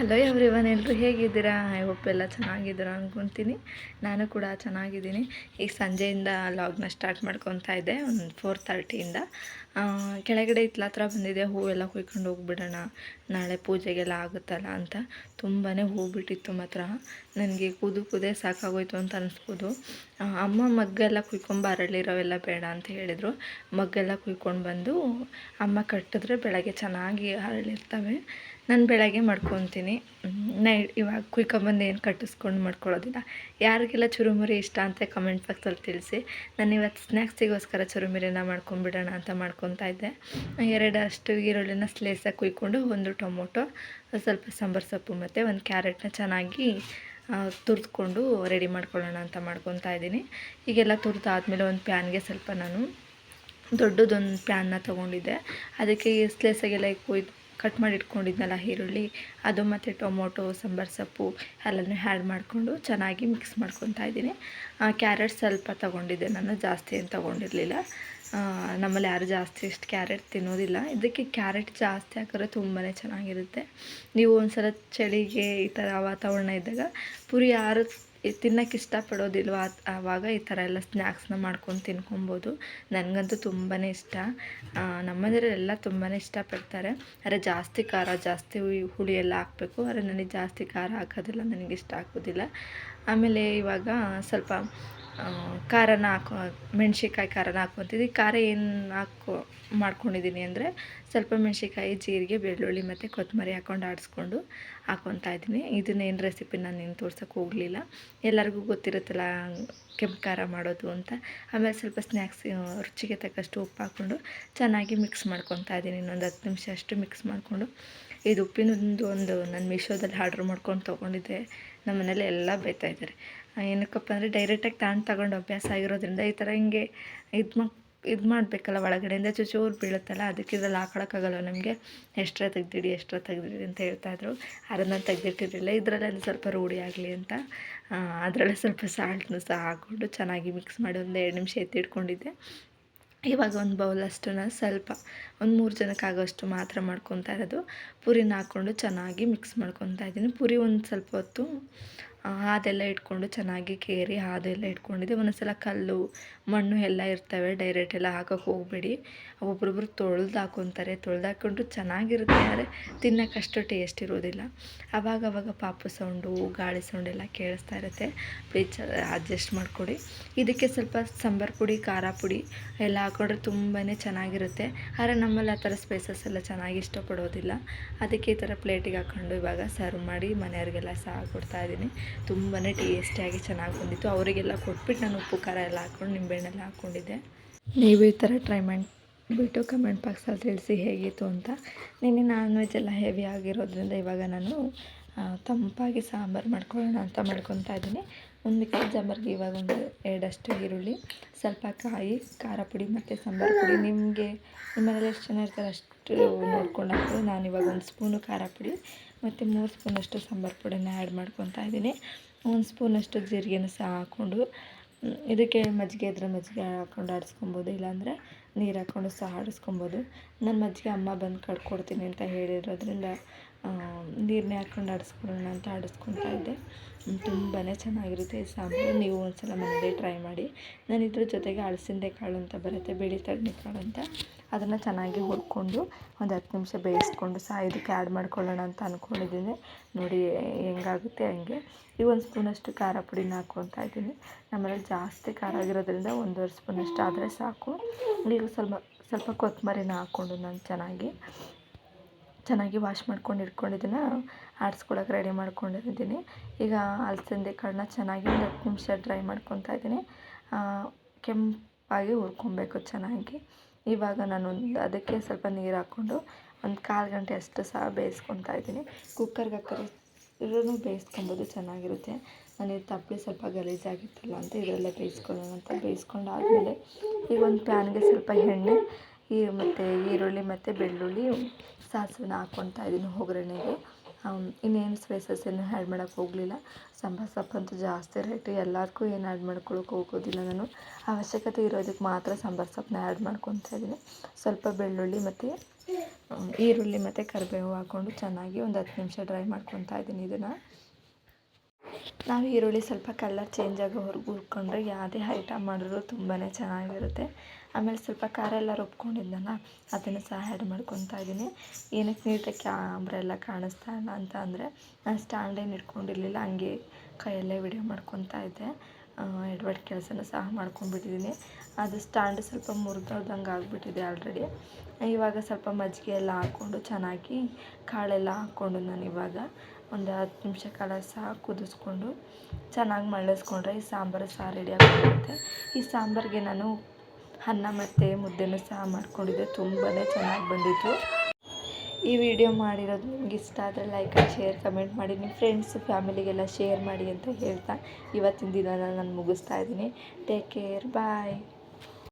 Hello everyone ಎಲ್ಲರೂ ಹೇಗಿದ್ದೀರಾ? I hope ಎಲ್ಲ ಚೆನ್ನಾಗಿದ್ದೀರಾ ಅಂದ್ಕೊತೀನಿ ನಾನು ಕೂಡ ಚೆನ್ನಾಗಿದ್ದೀನಿ. ಈಗ ಸಂಜೆಯಿಂದ ಲಾಗ್ನ ಸ್ಟಾರ್ಟ್ ಮಾಡ್ಕೊತಾ ಇದ್ದೆ, ಒಂದು ಫೋರ್ ತರ್ಟಿಯಿಂದ ಕೆಳಗಡೆ ಇತ್ಲ ಹತ್ರ ಬಂದಿದೆ, ಹೂವೆಲ್ಲ ಕುಯ್ಕೊಂಡು ಹೋಗ್ಬಿಡೋಣ. ನಾಳೆ ಪೂಜೆಗೆಲ್ಲ ಆಗುತ್ತಲ್ಲ ಅಂತ. ತುಂಬಾ ಹೂ ಬಿಟ್ಟಿತ್ತು ಮಾತ್ರ. ನನಗೆ ಕುದು ಕುದೇ ಸಾಕಾಗೋಯ್ತು ಅಂತ ಅನಿಸ್ಬೋದು. ಅಮ್ಮ ಮಗ್ಗೆಲ್ಲ ಕುಯ್ಕೊಂಡು ಅರಳಿರೋವೆಲ್ಲ ಬೇಡ ಅಂತ ಹೇಳಿದರು. ಮಗ್ಗೆಲ್ಲ ಕುಯ್ಕೊಂಡು ಬಂದು ಅಮ್ಮ ಕಟ್ಟಿದ್ರೆ ಬೆಳಗ್ಗೆ ಚೆನ್ನಾಗಿ ಅರಳಿರ್ತವೆ. ನಾನು ಬೆಳಗ್ಗೆ ಮಾಡ್ಕೊತೀನಿ. ನೈಟ್ ಇವಾಗ ಕುಯ್ಕೊಂಬಂದು ಏನು ಕಟ್ಟಿಸ್ಕೊಂಡು ಮಾಡ್ಕೊಳ್ಳೋದಿಲ್ಲ. ಯಾರಿಗೆಲ್ಲ ಚುರುಮುರಿ ಇಷ್ಟ ಅಂತ ಕಮೆಂಟ್ ಬಾಕ್ಸಲ್ಲಿ ತಿಳಿಸಿ. ನಾನು ಇವತ್ತು ಸ್ನ್ಯಾಕ್ಸಿಗೋಸ್ಕರ ಚುರುಮುರಿನ ಮಾಡ್ಕೊಂಬಿಡೋಣ ಅಂತ ಮಾಡ್ಕೊತಾ ಇದ್ದೆ. ಎರಡಷ್ಟು ಈರುಳ್ಳಿನ ಸ್ಲೇಸಾಗಿ ಕುಯ್ಕೊಂಡು ಒಂದು ಟೊಮೊಟೊ, ಸ್ವಲ್ಪ ಸಾಂಬಾರು ಸೊಪ್ಪು ಮತ್ತು ಒಂದು ಕ್ಯಾರೆಟ್ನ ಚೆನ್ನಾಗಿ ತುರಿದ್ಕೊಂಡು ರೆಡಿ ಮಾಡ್ಕೊಳ್ಳೋಣ ಅಂತ ಮಾಡ್ಕೊತಾ ಇದ್ದೀನಿ. ಈಗೆಲ್ಲ ತುರಿದಾದ್ಮೇಲೆ ಒಂದು ಪ್ಯಾನ್ಗೆ ಸ್ವಲ್ಪ ನಾನು ದೊಡ್ಡದೊಂದು ಪ್ಯಾನ್ನ ತೊಗೊಂಡಿದ್ದೆ. ಅದಕ್ಕೆ ಸ್ಲೇಸಾಗೆಲ್ಲ ಕೊಯ್ದು ಕಟ್ ಮಾಡಿ ಇಟ್ಕೊಂಡಿದ್ನಲ್ಲ ಈರುಳ್ಳಿ, ಅದು ಮತ್ತು ಟೊಮೊಟೊ, ಸಾಂಬಾರು ಸೊಪ್ಪು, ಎಲ್ಲನೂ ಆ್ಯಡ್ ಮಾಡಿಕೊಂಡು ಚೆನ್ನಾಗಿ ಮಿಕ್ಸ್ ಮಾಡ್ಕೊತಾ ಇದ್ದೀನಿ. ಕ್ಯಾರೆಟ್ ಸ್ವಲ್ಪ ತೊಗೊಂಡಿದ್ದೆ ನಾನು, ಜಾಸ್ತಿ ಏನು ತೊಗೊಂಡಿರಲಿಲ್ಲ. ನಮ್ಮಲ್ಲಿ ಯಾರು ಜಾಸ್ತಿ ಇಷ್ಟು ಕ್ಯಾರೆಟ್ ತಿನ್ನೋದಿಲ್ಲ. ಇದಕ್ಕೆ ಕ್ಯಾರೆಟ್ ಜಾಸ್ತಿ ಹಾಕಿದ್ರೆ ತುಂಬಾ ಚೆನ್ನಾಗಿರುತ್ತೆ. ನೀವು ಒಂದ್ಸಲ ಚಳಿಗೆ ಈ ಥರ ವಾತಾವರಣ ಇದ್ದಾಗ ಪುರಿ ಯಾರು ತಿನ್ನೋಕೆ ಇಷ್ಟಪಡೋದಿಲ್ವ ಆವಾಗ ಈ ಥರ ಎಲ್ಲ ಸ್ನ್ಯಾಕ್ಸ್ನ ಮಾಡ್ಕೊಂಡು ತಿನ್ಕೊಬೋದು. ನನಗಂತೂ ತುಂಬಾ ಇಷ್ಟ. ಆ, ನಮ್ಮನೆಯವರೆಲ್ಲ ತುಂಬಾ ಇಷ್ಟಪಡ್ತಾರೆ. ಆದರೆ ಜಾಸ್ತಿ ಖಾರ ಜಾಸ್ತಿ ಹುಳಿ ಎಲ್ಲ ಹಾಕಬೇಕು. ಆದರೆ ನನಗೆ ಜಾಸ್ತಿ ಖಾರ ಹಾಕೋದಿಲ್ಲ ನನಗೆ ಇಷ್ಟ ಆಗೋದಿಲ್ಲ ಆಮೇಲೆ ಇವಾಗ ಸ್ವಲ್ಪ ಖಾರನ ಹಾಕೋ, ಮೆಣ್ಸಿನ್ಕಾಯಿ ಖಾರನ ಹಾಕ್ಕೊತಿದ್ವಿ ಖಾರ ಏನು ಹಾಕೋ ಮಾಡ್ಕೊಂಡಿದ್ದೀನಿ ಅಂದರೆ ಸ್ವಲ್ಪ ಮೆಣ್ಸಿನ್ಕಾಯಿ, ಜೀರಿಗೆ, ಬೆಳ್ಳುಳ್ಳಿ ಮತ್ತು ಕೊತ್ತಂಬರಿ ಹಾಕ್ಕೊಂಡು ಆಡಿಸ್ಕೊಂಡು ಹಾಕ್ಕೊತಾ ಇದ್ದೀನಿ. ಇದನ್ನೇನು ರೆಸಿಪಿ ನಾನು ಏನು ತೋರ್ಸೋಕೆ ಹೋಗಲಿಲ್ಲ. ಎಲ್ಲರಿಗೂ ಗೊತ್ತಿರುತ್ತಲ್ಲ ಕೆಂಪು ಖಾರ ಮಾಡೋದು ಅಂತ. ಆಮೇಲೆ ಸ್ವಲ್ಪ ಸ್ನ್ಯಾಕ್ಸ್ ರುಚಿಗೆ ತಕ್ಕಷ್ಟು ಉಪ್ಪು ಹಾಕ್ಕೊಂಡು ಚೆನ್ನಾಗಿ ಮಿಕ್ಸ್ ಮಾಡ್ಕೊತಾ ಇದ್ದೀನಿ. ಇನ್ನೊಂದು ಹತ್ತು ನಿಮಿಷ ಅಷ್ಟು ಮಿಕ್ಸ್ ಮಾಡಿಕೊಂಡು. ಇದು ಉಪ್ಪಿನೊಂದು ಒಂದು ನಾನು ಮೀಶೋದಲ್ಲಿ ಆರ್ಡ್ರ್ ಮಾಡ್ಕೊಂಡು ತೊಗೊಂಡಿದ್ದೆ. ನಮ್ಮ ಮನೇಲಿ ಎಲ್ಲ ಬೈತಾ ಇದ್ದಾರೆ. ಏನಕ್ಕಪ್ಪ ಅಂದರೆ ಡೈರೆಕ್ಟಾಗಿ ತಾನು ತಗೊಂಡು ಅಭ್ಯಾಸ ಆಗಿರೋದ್ರಿಂದ ಈ ಥರ ಹಿಂಗೆ ಇದು ಮಾ, ಇದು ಮಾಡಬೇಕಲ್ಲ ಒಳಗಡೆಯಿಂದ ಚೂಚೂರು ಬೀಳುತ್ತಲ್ಲ ಅದಕ್ಕೆ ಇದ್ರಲ್ಲಿ ಹಾಕೊಳಕ್ಕಾಗಲ್ಲ ನಮಗೆ. ಎಷ್ಟರ ತೆಗ್ದಿಡಿ ಎಷ್ಟರ ತೆಗ್ದಿಡಿ ಅಂತ ಹೇಳ್ತಾಯಿದ್ರು ಅದನ್ನು ನಾನು ತೆಗ್ದಿಟ್ಟಿರಲಿಲ್ಲ. ಇದರಲ್ಲಿ ಒಂದು ಸ್ವಲ್ಪ ರೂಢಿ ಆಗಲಿ ಅಂತ. ಅದರಲ್ಲೇ ಸ್ವಲ್ಪ ಸಾಲ್ಟ್ನು ಸಹ ಹಾಕ್ಕೊಂಡು ಚೆನ್ನಾಗಿ ಮಿಕ್ಸ್ ಮಾಡಿ ಒಂದು ಎರಡು ನಿಮಿಷ ಎತ್ತಿಟ್ಕೊಂಡಿದ್ದೆ ಇವಾಗ ಒಂದು ಬೌಲ್ ಬೌಲಷ್ಟನ್ನ ಸ್ವಲ್ಪ, ಒಂದು ಮೂರು ಜನಕ್ಕೆ ಆಗೋಷ್ಟು ಮಾತ್ರ ಮಾಡ್ಕೊತಾ ಇರೋದು. ಪುರಿನ ಹಾಕ್ಕೊಂಡು ಚೆನ್ನಾಗಿ ಮಿಕ್ಸ್ ಮಾಡ್ಕೊತಾ ಇದ್ದೀನಿ. ಪುರಿ ಒಂದು ಸ್ವಲ್ಪ ಹೊತ್ತು ಆ, ಹಾದೆಲ್ಲ ಇಟ್ಕೊಂಡು ಚೆನ್ನಾಗಿ ಕೇರಿ ಹಾದೆಲ್ಲ ಇಟ್ಕೊಂಡಿದ್ದೆ. ಒಂದೊಂದ್ಸಲ ಕಲ್ಲು ಮಣ್ಣು ಎಲ್ಲ ಇರ್ತವೆ ಡೈರೆಕ್ಟ್ ಎಲ್ಲ ಹಾಕೋಕೆ ಹೋಗಬೇಡಿ. ಒಬ್ರೊಬ್ರು ತೊಳೆದು ಹಾಕ್ಕೊಂತಾರೆ ತೊಳೆದು ಹಾಕೊಂಡ್ರು ಚೆನ್ನಾಗಿರುತ್ತೆ ಆದರೆ ತಿನ್ನೋಕ್ಕಷ್ಟು ಟೇಸ್ಟ್ ಇರೋದಿಲ್ಲ. ಅವಾಗ ಅವಾಗ ಪಾಪು ಸೌಂಡು ಗಾಳಿ ಸೌಂಡ್ ಎಲ್ಲ ಕೇಳಿಸ್ತಾ ಇರುತ್ತೆ. ಪ್ಲೀಸ್ ಅಡ್ಜಸ್ಟ್ ಮಾಡಿಕೊಡಿ. ಇದಕ್ಕೆ ಸ್ವಲ್ಪ ಸಾಂಬಾರು ಪುಡಿ ಖಾರ ಪುಡಿ ಎಲ್ಲ ಹಾಕೊಂಡ್ರೆ ತುಂಬಾ ಚೆನ್ನಾಗಿರುತ್ತೆ. ಆದರೆ ನಮ್ಮಲ್ಲಿ ಆ ಥರ ಸ್ಪೈಸಸ್ ಎಲ್ಲ ಚೆನ್ನಾಗಿ ಇಷ್ಟಪಡೋದಿಲ್ಲ. ಅದಕ್ಕೆ ಈ ಥರ ಪ್ಲೇಟಿಗೆ ಹಾಕ್ಕೊಂಡು ಇವಾಗ ಸರ್ವ್ ಮಾಡಿ ಮನೆಯವ್ರಿಗೆಲ್ಲ ಸಹ ಕೊಡ್ತಾ ಇದ್ದೀನಿ. ತುಂಬಾ ಟೇಸ್ಟಿಯಾಗಿ ಚೆನ್ನಾಗಿ ಬಂದಿತ್ತು. ಅವರಿಗೆಲ್ಲ ಕೊಟ್ಬಿಟ್ಟು ನಾನು ಉಪ್ಪು, ಖಾರ ಎಲ್ಲ ಹಾಕ್ಕೊಂಡು ನಿಂಬೆಹಣ್ಣೆಲ್ಲ ಹಾಕ್ಕೊಂಡಿದ್ದೆ. ನೀವು ಈ ಥರ ಟ್ರೈ ಮಾಡಿಬಿಟ್ಟು ಕಮೆಂಟ್ ಬಾಕ್ಸಲ್ಲಿ ತಿಳಿಸಿ ಹೇಗಿತ್ತು ಅಂತ. ನಿನ್ನೆ ನಾನ್ ವೆಜ್ ಎಲ್ಲ ಹೆವಿ ಆಗಿರೋದ್ರಿಂದ ಇವಾಗ ನಾನು ತಂಪಾಗಿ ಸಾಂಬಾರು ಮಾಡ್ಕೊಳ್ಳೋಣ ಅಂತ ಮಾಡ್ಕೊತಾ ಇದ್ದೀನಿ. ಒಂದು ಕೆ ಜಿ ಸಾಂಬಾರಿಗೆ ಇವಾಗ ಒಂದು ಎರಡಷ್ಟು ಈರುಳ್ಳಿ, ಸ್ವಲ್ಪ ಕಾಯಿ, ಖಾರ ಪುಡಿ ಮತ್ತು ಸಾಂಬಾರು ಪುಡಿ. ನಿಮಗೆ, ನಿಮ್ಮನೇಲಿ ಎಷ್ಟು ಜನ ಇರ್ತಾರೆ ಅಷ್ಟು ನೋಡ್ಕೊಂಡು ನಾನು ಇವಾಗ ಒಂದು ಸ್ಪೂನು ಖಾರ ಪುಡಿ ಮತ್ತು ಮೂರು ಸ್ಪೂನಷ್ಟು ಸಾಂಬಾರು ಪುಡಿನ ಆ್ಯಡ್ ಮಾಡ್ಕೊತಾ ಇದ್ದೀನಿ. ಒಂದು ಸ್ಪೂನಷ್ಟು ಜೀರಿಗೆನ ಸಹ ಹಾಕ್ಕೊಂಡು ಇದಕ್ಕೆ ಮಜ್ಜಿಗೆ ಇದ್ರೆ ಮಜ್ಜಿಗೆ ಹಾಕ್ಕೊಂಡು ಆಡಿಸ್ಕೊಬೋದು, ಇಲ್ಲಾಂದರೆ ನೀರು ಹಾಕ್ಕೊಂಡು ಸಹ ಆಡಿಸ್ಕೊಬೋದು. ನಾನು ಮಜ್ಜಿಗೆ ಅಮ್ಮ ಬಂದು ಕಡ್ಕೊಡ್ತೀನಿ ಅಂತ ಹೇಳಿರೋದ್ರಿಂದ ನೀರನ್ನೇ ಹಾಕ್ಕೊಂಡು ಆಡಿಸ್ಕೊಡೋಣ ಅಂತ ಆಡಿಸ್ಕೊತಾ ಇದ್ದೆ. ತುಂಬಾ ಚೆನ್ನಾಗಿರುತ್ತೆ ಈ ಸಾಂಬಾರು. ನೀವು ಒಂದ್ಸಲ ಮನೇಲಿ ಟ್ರೈ ಮಾಡಿ. ನಾನು ಇದ್ರ ಜೊತೆಗೆ ಅಳಸಿಂದೆ ಕಾಳು ಅಂತ ಬರುತ್ತೆ, ಬಿಳಿ ತಡ್ನೆ ಕಾಳು ಅಂತ. ಅದನ್ನು ಚೆನ್ನಾಗಿ ಹುರ್ಕೊಂಡು ಒಂದು ಹತ್ತು ನಿಮಿಷ ಬೇಯಿಸ್ಕೊಂಡು ಸಹ ಇದಕ್ಕೆ ಆ್ಯಡ್ ಮಾಡ್ಕೊಳ್ಳೋಣ ಅಂತ ಅಂದ್ಕೊಂಡಿದ್ದೀನಿ ನೋಡಿ, ಹೆಂಗಾಗುತ್ತೆ ಹಂಗೆ. ಈ ಒಂದು ಸ್ಪೂನಷ್ಟು ಖಾರ ಪುಡಿನ ಹಾಕ್ಕೊತಾ ಇದ್ದೀನಿ. ನಮ್ಮಲ್ಲಿ ಜಾಸ್ತಿ ಖಾರ ಆಗಿರೋದ್ರಿಂದ ಒಂದೂವರೆ ಸ್ಪೂನಷ್ಟು ಆದರೆ ಸಾಕು. ಈಗ ಸ್ವಲ್ಪ ಸ್ವಲ್ಪ ಕೊತ್ತಂಬರಿನ ಹಾಕ್ಕೊಂಡು ನಾನು ಚೆನ್ನಾಗಿ ಚೆನ್ನಾಗಿ ವಾಶ್ ಮಾಡ್ಕೊಂಡು ಇಟ್ಕೊಂಡಿದ್ದನ್ನು ಆಡ್ಸ್ಕೊಳಕ್ಕೆ ರೆಡಿ ಮಾಡ್ಕೊಂಡಿದ್ದೀನಿ. ಈಗ ಅಲಸಂದೆ ಕಾಳನ್ನ ಚೆನ್ನಾಗಿ ಒಂದು ಹತ್ತು ನಿಮಿಷ ಡ್ರೈ ಮಾಡ್ಕೊತಾ ಇದ್ದೀನಿ. ಕೆಂಪಾಗಿ ಹುರ್ಕೊಬೇಕು ಚೆನ್ನಾಗಿ. ಇವಾಗ ನಾನು ಒಂದು ಅದಕ್ಕೆ ಸ್ವಲ್ಪ ನೀರು ಹಾಕ್ಕೊಂಡು ಒಂದು ಕಾಲು ಗಂಟೆ ಅಷ್ಟು ಸಹ ಬೇಯಿಸ್ಕೊತಾ ಇದ್ದೀನಿ. ಕುಕ್ಕರ್ಗೆ ಹಾಕಿದ್ರೆ ಬೇಯಿಸ್ಕೊಬೋದು, ಚೆನ್ನಾಗಿರುತ್ತೆ. ನಾನು ಇದು ತಪ್ಪಲಿ ಸ್ವಲ್ಪ ಗಲೀಜಾಗಿತ್ತಲ್ಲ ಅಂತ ಇದರಲ್ಲೇ ಬೇಯಿಸ್ಕೊಳ್ಳೋಣ ಅಂತ ಬೇಯಿಸ್ಕೊಂಡು ಆದಮೇಲೆ ಈಗ ಒಂದು ಪ್ಯಾನ್ಗೆ ಸ್ವಲ್ಪ ಎಣ್ಣೆ ಈ ಮತ್ತು ಈರುಳ್ಳಿ ಮತ್ತು ಬೆಳ್ಳುಳ್ಳಿ ಸಾಸಿವೆನ ಹಾಕ್ಕೊತಾ ಇದ್ದೀನಿ ಒಗ್ಗರಣೆಗೆ. ಇನ್ನೇನು ಸ್ಪೈಸಸ್ ಏನು ಆ್ಯಡ್ ಮಾಡೋಕ್ಕೆ ಹೋಗಲಿಲ್ಲ. ಸಾಂಬಾರು ಸೊಪ್ಪಂತೂ ಜಾಸ್ತಿ ರೇಟು ಎಲ್ಲದಕ್ಕೂ ಏನು ಆ್ಯಡ್ ಮಾಡ್ಕೊಳಕ್ಕೆ ಹೋಗೋದಿಲ್ಲ ನಾನು. ಅವಶ್ಯಕತೆ ಇರೋದಕ್ಕೆ ಮಾತ್ರ ಸಾಂಬಾರು, ಸೊಪ್ಪನ್ನ ಆ್ಯಡ್ ಮಾಡ್ಕೊತಾ ಇದ್ದೀನಿ ಸ್ವಲ್ಪ ಬೆಳ್ಳುಳ್ಳಿ ಮತ್ತು ಈರುಳ್ಳಿ ಮತ್ತು ಕರಿಬೇವು ಹಾಕ್ಕೊಂಡು ಚೆನ್ನಾಗಿ ಒಂದು ಹತ್ತು ನಿಮಿಷ ಡ್ರೈ ಮಾಡ್ಕೊತಾ ಇದ್ದೀನಿ ಇದನ್ನು. ನಾವು ಈರುಳ್ಳಿ ಸ್ವಲ್ಪ ಕಲರ್ ಚೇಂಜ್ ಆಗೋವರೆಗೂ ಹುರ್ಕೊಂಡ್ರೆ ಯಾವುದೇ ಐಟಮ್ ಮಾಡಿದ್ರು ತುಂಬಾ ಚೆನ್ನಾಗಿರುತ್ತೆ. ಆಮೇಲೆ ಸ್ವಲ್ಪ ಖಾರ ಎಲ್ಲ ರುಬ್ಕೊಂಡಿದ್ನಲ್ಲ ಅದನ್ನು ಸಹ ಆ್ಯಡ್ ಮಾಡ್ಕೊತಾ ಇದ್ದೀನಿ. ಏನಕ್ಕೆ ನೀಟಾಗಿ ಕ್ಯಾಮ್ರ ಎಲ್ಲ ಕಾಣಿಸ್ತಾ ಇಲ್ಲ ಅಂತ ಅಂದರೆ ನಾನು ಸ್ಟ್ಯಾಂಡೇನು ಇಟ್ಕೊಂಡಿರಲಿಲ್ಲ, ಹಂಗೆ ಕೈಯಲ್ಲೇ ವಿಡಿಯೋ ಮಾಡ್ಕೊತಾ ಇದ್ದೆ. ಎಡ್ವರ್ಡ್ ಕೆಲಸನೂ ಸಹ ಮಾಡ್ಕೊಂಡ್ಬಿಟ್ಟಿದ್ದೀನಿ. ಅದು ಸ್ಟ್ಯಾಂಡ್ ಸ್ವಲ್ಪ ಮುರಿದೋದಂಗೆ ಆಗಿಬಿಟ್ಟಿದೆ ಆಲ್ರೆಡಿ ಇವಾಗ ಸ್ವಲ್ಪ ಮಜ್ಜಿಗೆ ಎಲ್ಲ ಹಾಕ್ಕೊಂಡು ಚೆನ್ನಾಗಿ ಕಾಳೆಲ್ಲ ಹಾಕ್ಕೊಂಡು ನಾನು ಇವಾಗ ಒಂದು ಹತ್ತು ನಿಮಿಷ ಕಾಲ ಸಹ ಕುದಿಸ್ಕೊಂಡು ಚೆನ್ನಾಗಿ ಮಳ್ಳಿಸ್ಕೊಂಡ್ರೆ ಈ ಸಾಂಬಾರು ಸಹ ರೆಡಿ ಆಗಿಬಿಡುತ್ತೆ ಈ ಸಾಂಬಾರಿಗೆ ನಾನು ಅನ್ನ ಮತ್ತು ಮುದ್ದೆನೂ ಸಹ ಮಾಡಿಕೊಂಡಿದ್ದೆ. ತುಂಬಾ ಚೆನ್ನಾಗಿ ಬಂದಿತ್ತು. ಈ ವಿಡಿಯೋ ಮಾಡಿರೋದು ನಿಮ್ಗೆ ಇಷ್ಟ ಆದರೆ ಲೈಕ್ ಶೇರ್ ಕಮೆಂಟ್ ಮಾಡಿ. ನಿಮ್ಮ ಫ್ರೆಂಡ್ಸ್ ಫ್ಯಾಮಿಲಿಗೆಲ್ಲ ಶೇರ್ ಮಾಡಿ ಅಂತ ಹೇಳ್ತಾ ಇವತ್ತಿನ ದಿನ ನಾನು ಮುಗಿಸ್ತಾ ಇದ್ದೀನಿ. Take care bye